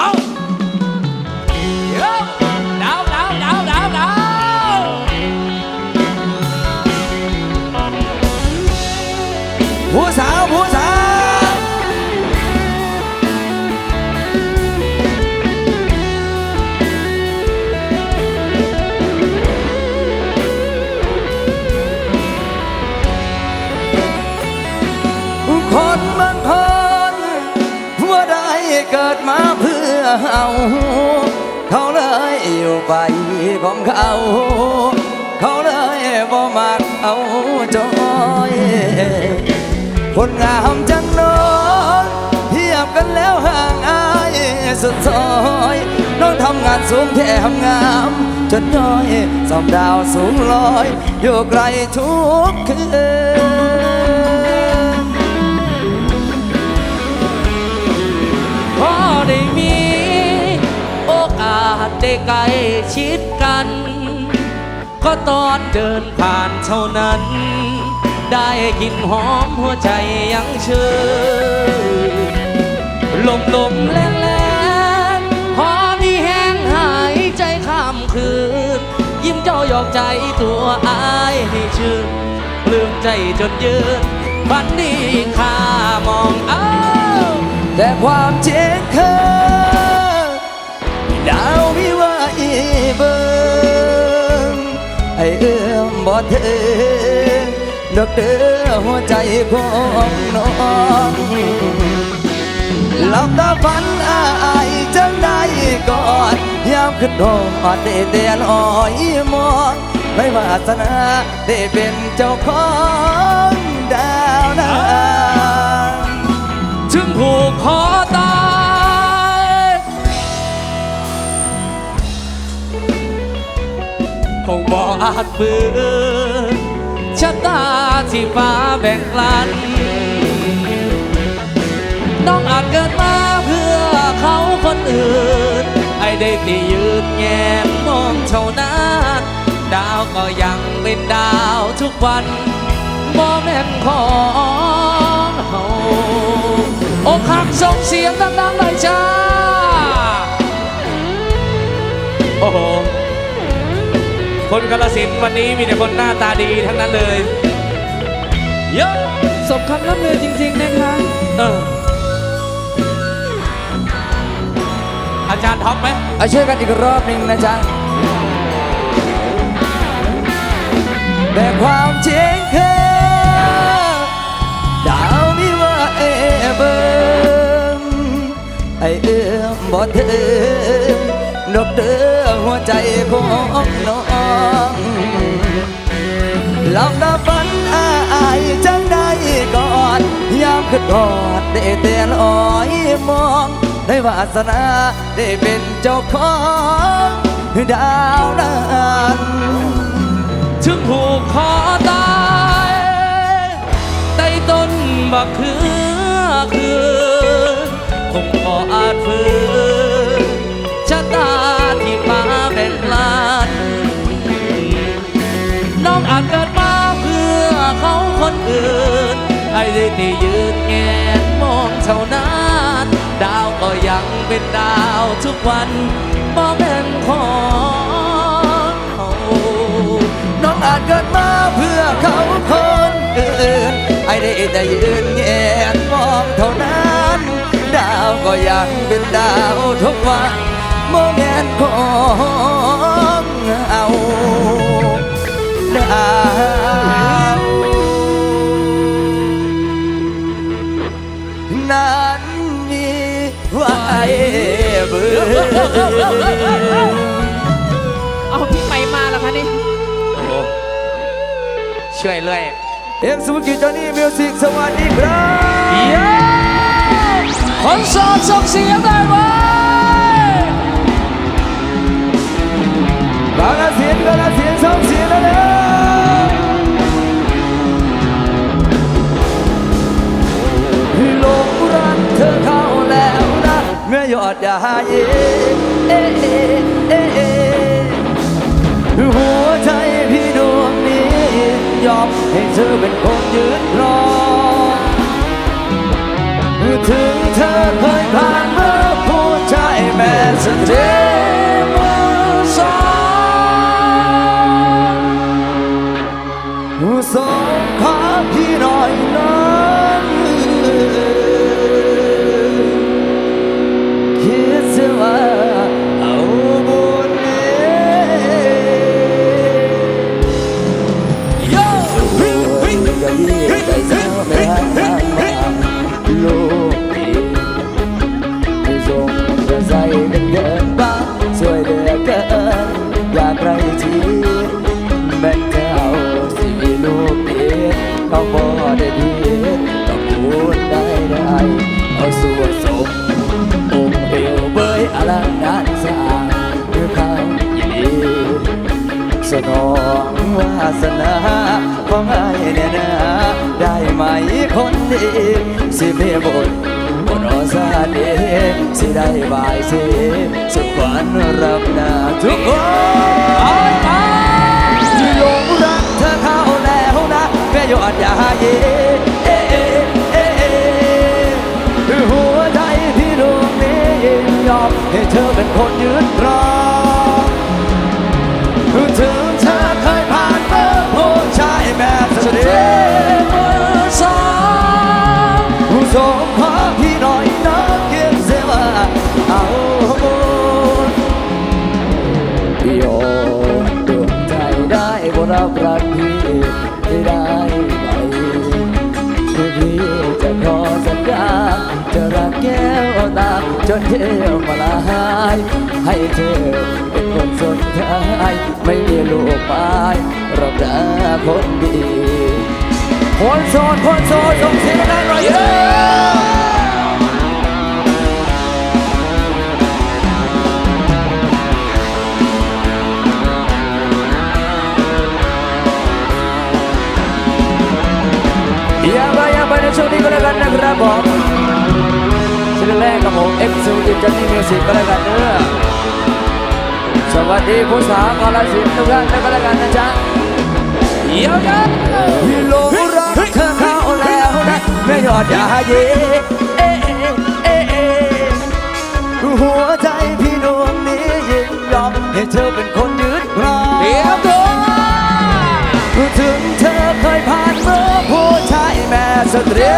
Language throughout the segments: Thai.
เเอาเขาเลยอยู่ไปของเขาเขาเลยบ่มักเอาจอยคนงามจังน้องเทียบกันแล้วห่างอายสุดซอยน้องทำงานสูงแถมงามจนย้อยสอบดาวสูงลอย อยู่ไกลทุกคืน อกได้ใกล้ชิดกัน ก็ตอนเดินผ่านเท่านั้น ได้กลิ่นหอมหัวใจยังชื่นลมลมแรงแรงหอมที่แห้งหายใจข้ามคืน ยิ้มเจ้าหยอกใจตัวอายให้ชื่นลืมใจจนยืนฝันดีข้ามองเอาแต่ความจริงคือดาว เบิงไอเอื้อมบ่ถึงดอกเดือหัวใจของน้องหลับตาฝันอายจังได้กอดยามขึ้นโดดได้เตียนอ้อยมองไม่วาสนาได้เป็นเจ้าของดาวนาถึงผูกคอตา งบอกอาจฝืนชะตาที่ฟ้าแบ่งกลัน น้องอาจเกิดมาเพื่อเขาคนอื่น ไอ้ได้ที่ยืนแงนมองเท่านั้นดาวก็ยังเป็นดาวทุกวันมองแม่นของเฮาอกหักส่งเสียงดังๆหน่อยจ้า โอ้โห คนกาลสินธุ์วันนี้มีแต่คนหน้าตาดีทั้งนั้นเลยเยอะสมคำล่ำลือจริง ๆ นะคะเอออาจารย์ท็อปไหมเอาช่วยกันอีกรอบหนึ่งนะจ๊ะแต่ความจริงคือดาวมีว่าเอเบิงไอเอื้อมบ่ถึงดอกเดือหัวใจของน้อง เตียนอ้อยมองได้วาสนาได้เป็นเจ้าของดาวนั้นถึงผูกคอตายใต้ต้นบักเขือคืนคงพออาจฝืนชะตาที่ฟ้าแบ่งลานน้องอาจเกิดมาเพื่อเขาคนอื่น อ้ได้ที่ยืนแงนมองเท่านั้นดาวก็ยังเป็นดาวทุกวันมองแม่นของเขาน้องอาจเกิดมาเพื่อเขาคนอื่นไอ้ได้แต่ยืนแงนมองเท่านั้นดาวก็ยังเป็นดาวทุกวันมองแงนของเอาดาว เบื่อเอาพี่ไปมาแล้วคะนี่โอ้โหช่วยเลยเอ็กซ์สุกิจอนี่มิวสิกสวัสดีครับเย้คนโสดส่งเสียงได้ไหมบางาเสียงก็ละเสียงสองเสียงแล้วนะ เมื่อยอดยายหัวใจพี่ดวงนี้ยอมให้เธอเป็นคนยืนรอถึงเธอเคยผ่านเมื่อผู้ชายเตรียมสอง สนาของไอ้เนี่ยนะได้ไหมคนดีสิเมบนบนอสาเดสิได้บายสิสุขวันรับนาทุกคนที่หลงรักเธอเข้าแล้วนะแม่ยอดยาเย่เอ๊ะเอ๊ะเอ๊เอ๊หัวใจพี่ดวงนี้ยินยอมให้เธอเป็นคนยืนรอ จนเที่ยวมาลายให้เธอเป็นคนสุดท้ายไม่มีลูกไม้รับดาคนดีคนโสดคนโสดส่งเสียงดังหน่อยเยอย่าไปอย่าไปในช่วงนี้ก็แล้วกันนะครับผม ชื่อแรกกับผมเอ็กซ์ซูดิจันนี่มิวสิกก็แล้วกันเด้อสวัสดีผู้สาวกาลสินทุกท่านก็แล้วกันนะจ๊ะเดี๋ยวเดี๋ยวที่หลงรักเธอเข้าแล้วนะแม่ยอดยาเย่เอ๊ะเอ๊ะเอหัวใจพี่ดวงนี้ยินยอมให้เธอเป็นคนยึดครอเดี๋ยวตัวถึงเธอเคยผ่านเมื่อผู้ชายแม่สตรี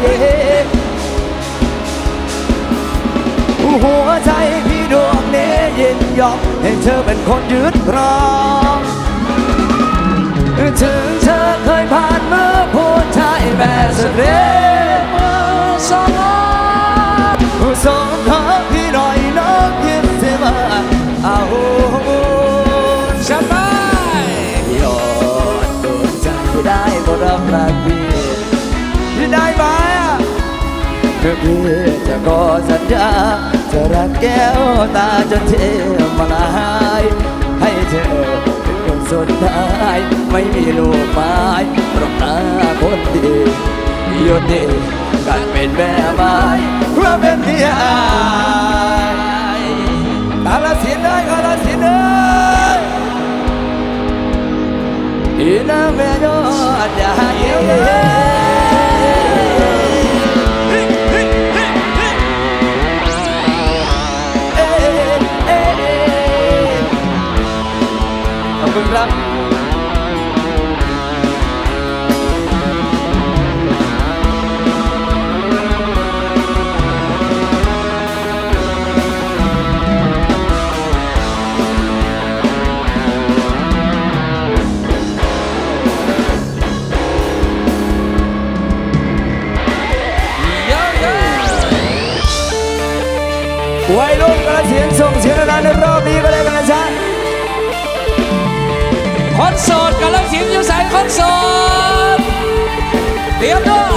เย่หัวใจพี่ดวงนี้ยินยอมให้เธอเป็นคนยืดครองถึงเธอเคยผ่านเมื่อผู้ชายแบบสเตร คือพี่จะขอสัญญาจะรักแก้วตาจนเทมาลายให้เธอเป็นคนสุดท้ายไม่มีลูกไม้ปรองตาคนดีหยุดดีกันเป็นแม่ไม้เพื่อเป็นเมียอายกาลสินธุ์เอ้ยกาลสินธุ์เอ้ยอีน้ำแม่ยอดยาเย่ วัยรุ่นกระเสียงส่งเสียงนานในรอบนี้ก็ได้กันนะจ๊ะคอนเสิร์ตกระเสียงอยู่สายคอนเสิร์ตเตรียมด้ว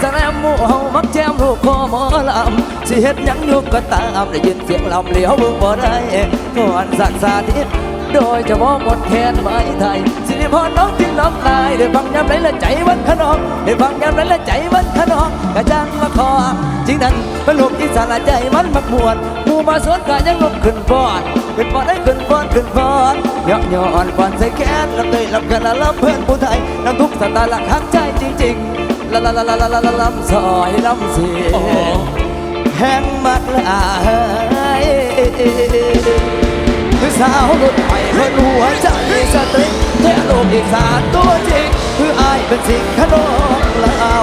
แสลมหมู่เฮามักแจมลูกคอหมอลำสิเฮ็ดหยังอยู่ก็ตามได้ยินเสียงลำเหลียวเบิ่งบ่ได้ก่อนสักสาธิตโดยเฉพาะหมดแคนไม้ไทย สิริพรน้องทิ้งน้ำลายได้ฟังยามไรละใจวันขนองได้ฟังยามไรละใจวันขนองกระจังมาคอจริงนั้นเป็นลูกที่สารใจมันมักมวนหมู่มาสวนกายังลุกขึ้นฟอนขึ้นฟอนได้ขึ้นฟอนขึ้นฟอนยอกย้อนฟอนใส่แขนลำเตยลำกันละลำเพื่อนผู้ไทยน้ำทุกสตาร์หลักหักใจจริง ๆ ละละละละลลลลำซอยลำเสียแห้งมากหลายคือสาวรุ่นใหม่เพิ่นหัวใจสตริงแท้โลกอีสานตัวจริง คืออายเป็นสิ่งขนองลาว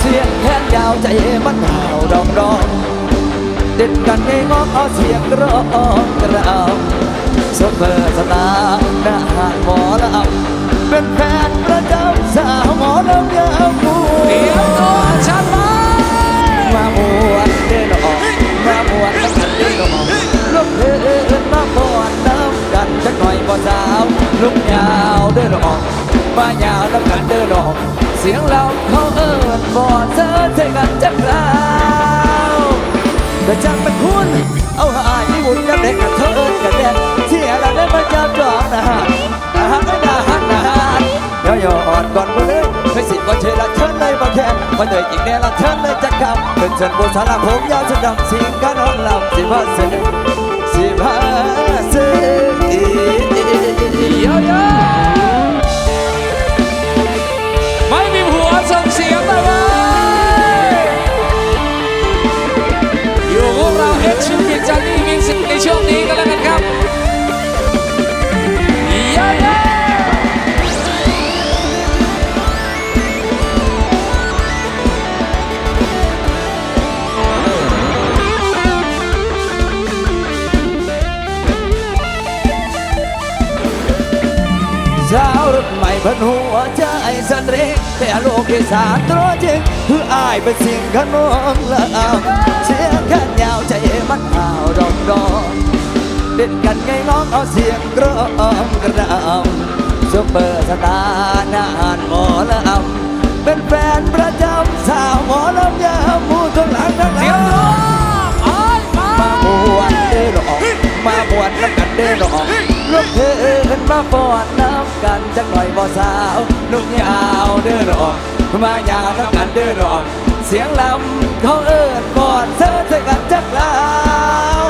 เสียงแค้นยาวใจมันหาวดองดองเด็ดกันไงงอกเอาเสียงกร้องกระเอาสเปอร์สตาร์หน้าหาดหมอลำ เป็นแฟนประจำสาวหมอลำยาวมูเดี๋ยวตัวฉันมามาบวชเดินออกมาบวชน้ำกันเดินออกลูกเดินมาบวชน้ำกันจักหน่อยบ่สาวลูกยาวเดินออกมายาวน้ำกันเดินออกเสียงเราเขาเอิญบ่เจอเจอกันจักราวแต่จังเป็นคุณเอาหายที่บุญกับเด็กกับเธอเอิญกันแดงเที่ยเราได้มาจับจองนะฮะนะฮะนะฮะนะฮะเดี๋ ยอย่าอ่อนก่อนมือไม่สิบ่เชละเชิญเลยบ่แค่มาเดยอีกแน่ละเชิญเลยจะกำเป็นเชิญบูชาละผมยาวสุดดำสิงกะน้องลำสิพาเสนสิพาเสนเยอะๆไม่มีผัวส่งเสียงมาเลยอยู่พวกเราเอ็กซ์ชูกิจจันนี่มิวสิกในช่วงนี้กันแล้วกันครับ เพิ่นหัวใจสตรีแต่โลกอีสานตัวจริงคืออายเป็นสิ่งขนองละอำเสียงกันยาวใจมันห่าวดอกดอกเด่นกันไงน้องเอาเสียงกร้องกระดำซุปเปอร์สตาร์นานหมอลำเป็นแฟนประจำสาวหมอลำยามมูทนหลังทั้งหเสียลังร้องอ้ายมาบวชเดินออกมาบวชน้ำกันเดินออก ลูกเธอขึ้นมาบวชน้ำกันจักหน่อยบ่สาวลูกยาวเดินออกมายาวน้ำกันเดินออก เสียงลำเขาเอิ้นบอดเธอเธอกันจักลาว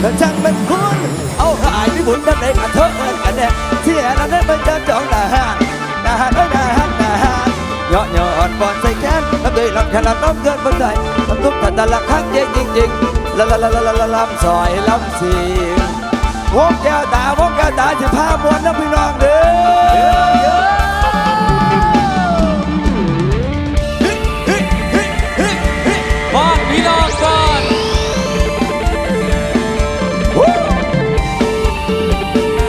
แต่ช่างเป็นคุณเอาหายพิบุญกันได้กันเธอเอิ้นกันเนี่ยเที่ยนั้นได้เป็นจ้าจองหน้าฮานหน้าฮานเอ้ยหน้าฮานหน้าฮานยอดยอดบอลใส่แขนลำเลยลำแขนลำน้ำเกินบนใจลำทุกทันตะละครั้งเดียวจริงๆละละละละละลำซอยลำสี วงแก้วตาวงแก้วตาสิพามวนนะพี่น้องเด้อบอกพี่น้องก่อน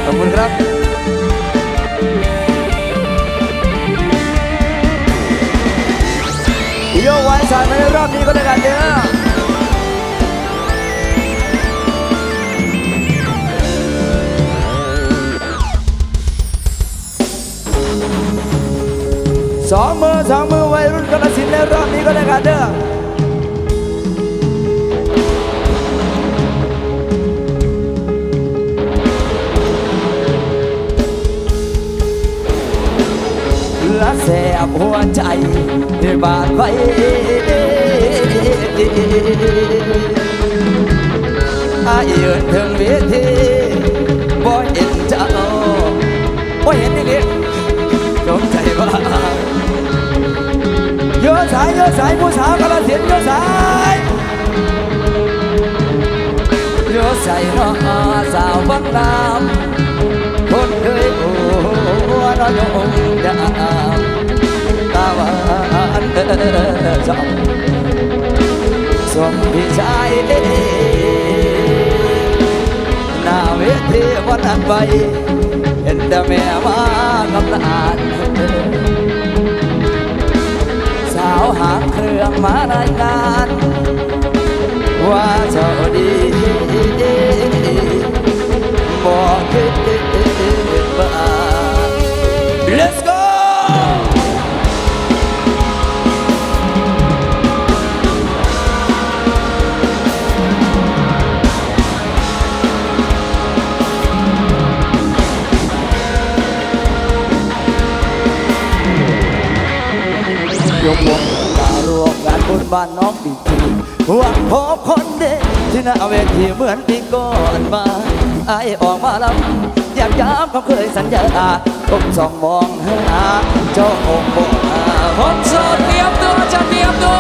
ขอบคุณครับโยกไว้สายมาในรอบนี้ก็ได้ อสองมือสองมือวัยรุ่นกระสินในรอบนี้ก็ได้กันเด้อและแสบหัวใจที่บาดไว้อายืนถึงเวทีบ่เห็นเจ้าบ่เห็น สายโยสายผู้สาวกระเสียนโยสายโยสายน้อสาวบังลำคนเคยโอ้น้อยงดามตาวานเออจอมสมพี่ชายหน้าเวทีวันนั้นไปเห็นแต่แม่มากำลา เอาหางเครื่องมารายงาน ว่าเจ้าดีบอกคิดบ้า Let's go 有我。 บ้านน้องอีกทีหวังพบคนเด็กที่หน้าเวทีเหมือนปีก่อนมาไอออกมาลำอยากย้ำเขาเคยสัญญาก้มสองมองหาเจ้าองค์บอกคนโสดเตรียมตัวจะเตรียมตัว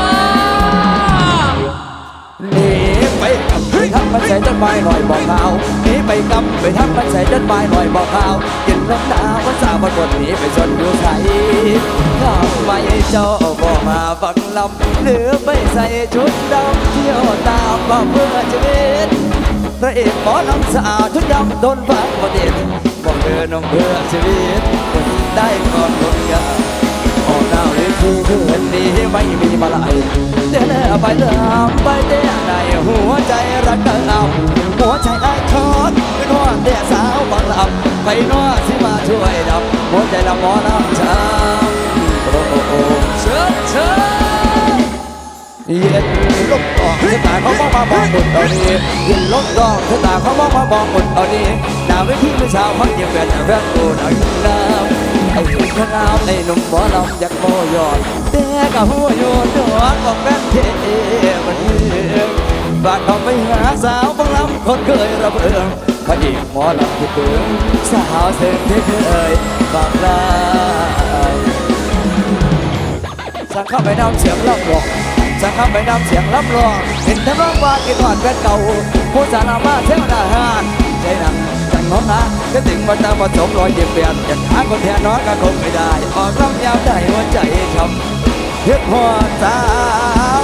หนีไปกับไปทำมันใส่ต้นไม้หน่อยบอกเขาหนีไปกับไปทำมันใส่ต้นไม้หน่อยบอกเข่า วกินน้ำดาว่าสาววันบนหนีไปชนอยู่ใสทำไมเจ้าบอกมาฟังลำหรือไม่ใส่ชุดดำเที่ยวตามว่าเพื่อชีวิตพระเอกหมอลำสาวชุดดำโดนฟังประเด็นบอกเดินนองเพื่อชีวิตคนได้ก่อนคนงาน คืนนี้ไม่มีมาลายเดินไปเดินไปเต้ในหัวใจรักกันเอาหัวใจไอ้ทอดเป็นหัวเตี้ยสาวบางลำไปนอสิมาช่วยดับหัวใจละหมอลำช้ำโอ้โอ้เชิญเชิญเย็นลมกองชะตาเขามองมาบอกหมดตอนนี้เย็นลมกองชะตาเขามองมาบอกหมดตอนนี้หน้าเวทีเมื่อเช้าพักเย็นแฟนแฟนกูหน่อยน้ำ ไอ้หุ่นข้างน้ำไอ้หนุ่มหมอลำอยากโมยอดแต่ก็หัวโยนหัวบอกแฟนเทมันเองฝากเขาไปหาสาวบางลำคนเคยระเบิดพระเอกหมอลำที่เปิงสาวเสียงที่เคยบางลาสั่งเข้าไปนำเสียงรับรองสั่งเข้าไปนำเสียงรับรองเห็นทั้งร้องว่ากินหวานแฟนเก่าผู้สารมาเท่าหน้าหานใจหนังจัง น้องนะก็ถึงวันตาผสมรอยเย็บเปลี่ยนจะหาคนแทนน้องก็คงไม่ได้ ออกร้องยาวได้หัวใจช้ำยึดหัวสาว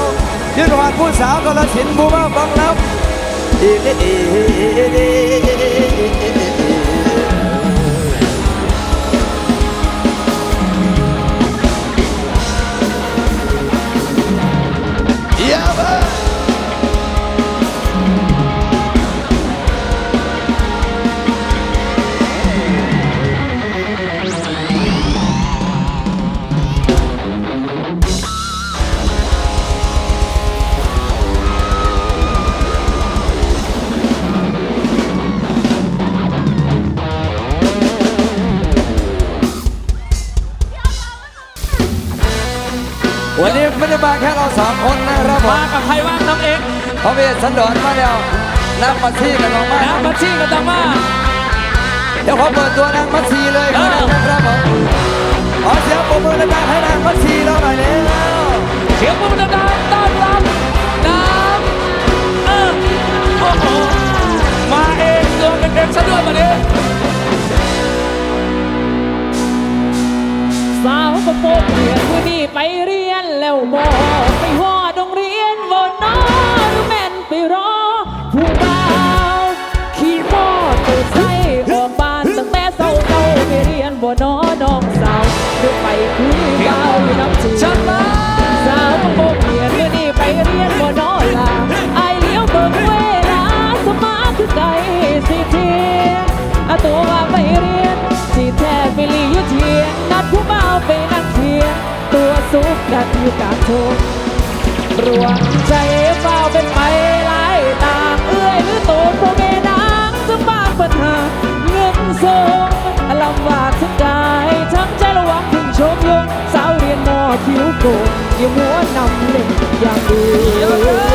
ยึดหัวผู้สาวก็ละสินผู้มาฟังแล้วอีลีอีเสสันดรมาแล้วนางมัตซีกันออกมาน้ำมาชี้กันต่อมา เดี๋ยวขอเปิดตัวนางมัตซีเลยก็ได้นะครับผมขอเสียงปรบมือดังๆให้นางมัตซีเราหน่อยแล้วเสียงมือดังๆต้อนรับน้ำเออโอ้โหมาเองตัวเป็นเด็กซะด้วยมาเนี่ยสาวกระโปรงเรียนมือนี่ไปเรียนแล้วบอก เอาตัวว่าไปเรียนสิแท้ไปลียู่เทียนนัดผู้บ่าไปนั่งเทียน ตัวสุกกันอยู่กลางทุ่งรวมใจเฝ้าเป็นไปหลายต่างเอื้อยหรือโตนพวกเมนางสมางปัญหาเงินส่งลำบากทั้งกายทั้งใจระวังถึงชมยงสาวเรียนนอคิ้วโกงย่าหัวนำเล่นอย่างเดี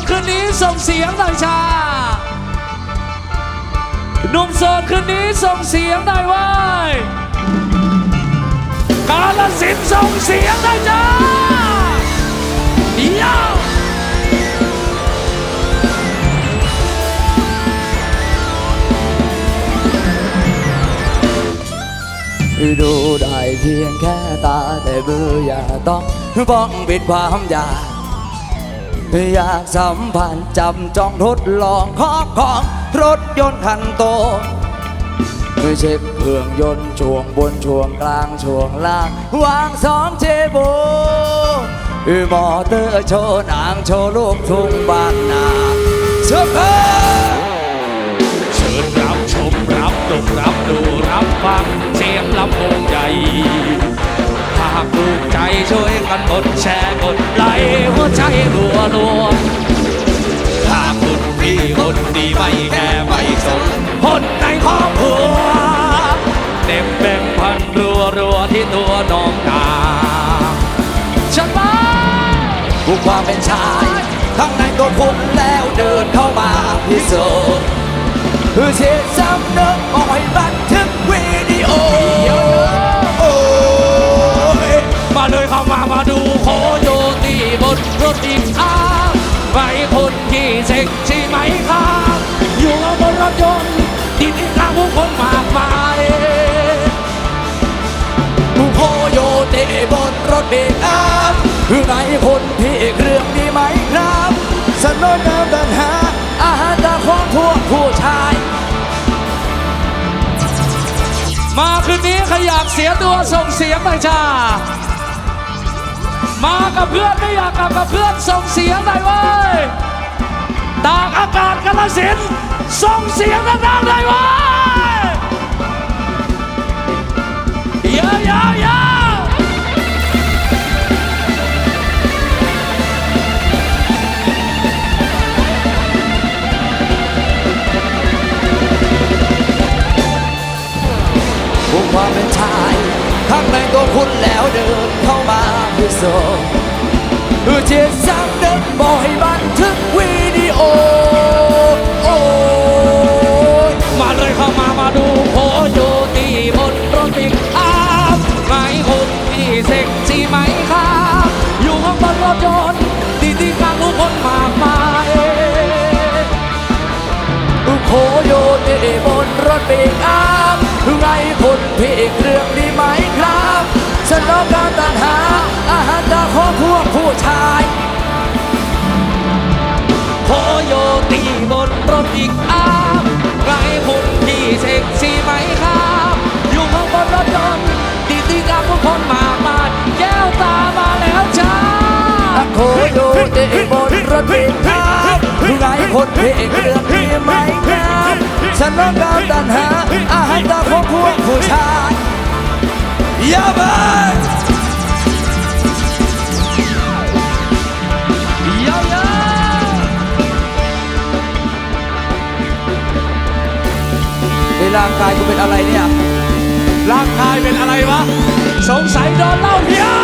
ดคืนนี้ส่งเสียงหน่อยชาหนุ่มโสดคืนนี้ส่งเสียงหน่อยว้ยกาลสินส่งเสียงหน่อยจ้าเดี๋ยวดูได้เพียงแค่ตาแต่มืออย่าต้องป้องปิดความอยาก อยากสัมผัสจำจองทดลองครอบของรถยนต์คันโตไม่ใช่เครื่องยนต์ช่วงบนช่วงกลางช่วงล่าง วางสองเจโบมอเตอร์โชว์หนางโชว์ลูกทุ่งบ้านนาเชื่อเพอเชิญรับชมรับดมรับดูรับฟังเสียงลำโพงใหญ่หากดแชร์กดไลค์หัว ใจรัวรัวถ้าคุณพี่คนดีไม่แค่ไม่สนคนในครอบครัวเด็บแบ่งพันรัวรัวที่ตัวน้องนาฉันมากูความเป็นชายข้างในตัวคุณแล้วเดินเข้ามาพิสูจน์คือเสียสำนึกเอาให้บันทึกวิดีโอโอ้ยมาเลยเข้ามามาดู นรถอีกอาไปคนที่เซ็กซี่ไหมครับอยู่บนรถยนต์ที่ที่ข้าผู้คนมากมายกูโคโยเตบนรถเบรกอัพคือไหนคนพี่เครื่องดีไหมครับสนนน้ำปัญหา อาหารตาของพวกผู้ชาย มาคืนนี้ใครอยากเสียตัวส่งเสียงหน่อยจ้า มากับเพื่อนไม่อยากกลับกับเพื่อนส่งเสียงหน่อยเว้ยตากอากาศกาลสินส่งเสียงดังๆหน่อยเว้ยเยอะเยอะเยอะความเป็นชาย ข้างในตัวคุณแล้วเดินเข้ามาพิสูจน์คือจิตสำนึกบอกให้บันทึกวิดีโอโอ้มาเลยเข้ามามาดูโคโยตีบนรถปิกอัพไหมคุณพี่เซ็กซี่ไหมครับ อยู่ข้างบนรถยนต์ที่ที่กลางผู้คนมากมายโคโยเตบนรถเบรกอัพไงคนพี่เครื่องดีไหม สนองการตัดหา อาหารตาของพวกผู้ชายโคโยตีบนรถอีกอ้าบไกลคุณพี่เซ็กซี่ไหมครับอยู่ข้างบนรถยนต์ตีตีกับทุกคนมากมายแก้วตามาแล้วจ้าโคโยเตบนรถเบรกอัพไงคนพี่เรื่องดีไหมครับสนองการตัดหา อาหารตาของพวกผู้ชาย ในร่างกายกูเป็นอะไรเนี่ย ร่างกายเป็นอะไรวะ สงสัยโดนเหล่าพิ